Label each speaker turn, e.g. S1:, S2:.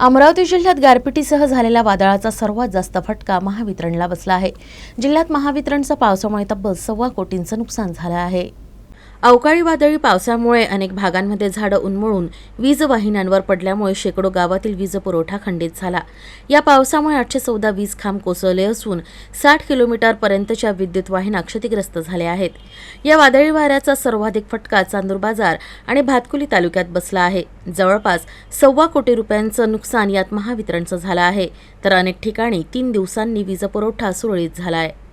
S1: अमरावती जिल्ह्यात गारपिटीसह झालेल्या वादळाचा सर्वात जास्त फटका महावितरणला बसला आहे. जिल्ह्यात महावितरणचं पावसामुळे तब्बल सव्वा कोटींचं नुकसान झालं आहे. अवकाळी वादळी पावसामुळे अनेक भागांमध्ये झाडं उन्मळून वीज वाहिन्यांवर पडल्यामुळे शेकडो गावातील वीज पुरवठा खंडित झाला. या पावसामुळे आठशे चौदा वीज खांब कोसळले असून साठ किलोमीटरपर्यंतच्या विद्युत वाहिन्या क्षतिग्रस्त झाल्या आहेत. या वादळी वाऱ्याचा सर्वाधिक फटका चांदूर बाजार आणि भातकुली तालुक्यात बसला आहे. जवळपास सव्वा कोटी रुपयांचं नुकसान यात महावितरणचं झालं आहे. तर अनेक ठिकाणी तीन दिवसांनी वीज पुरवठा सुरळीत झाला आहे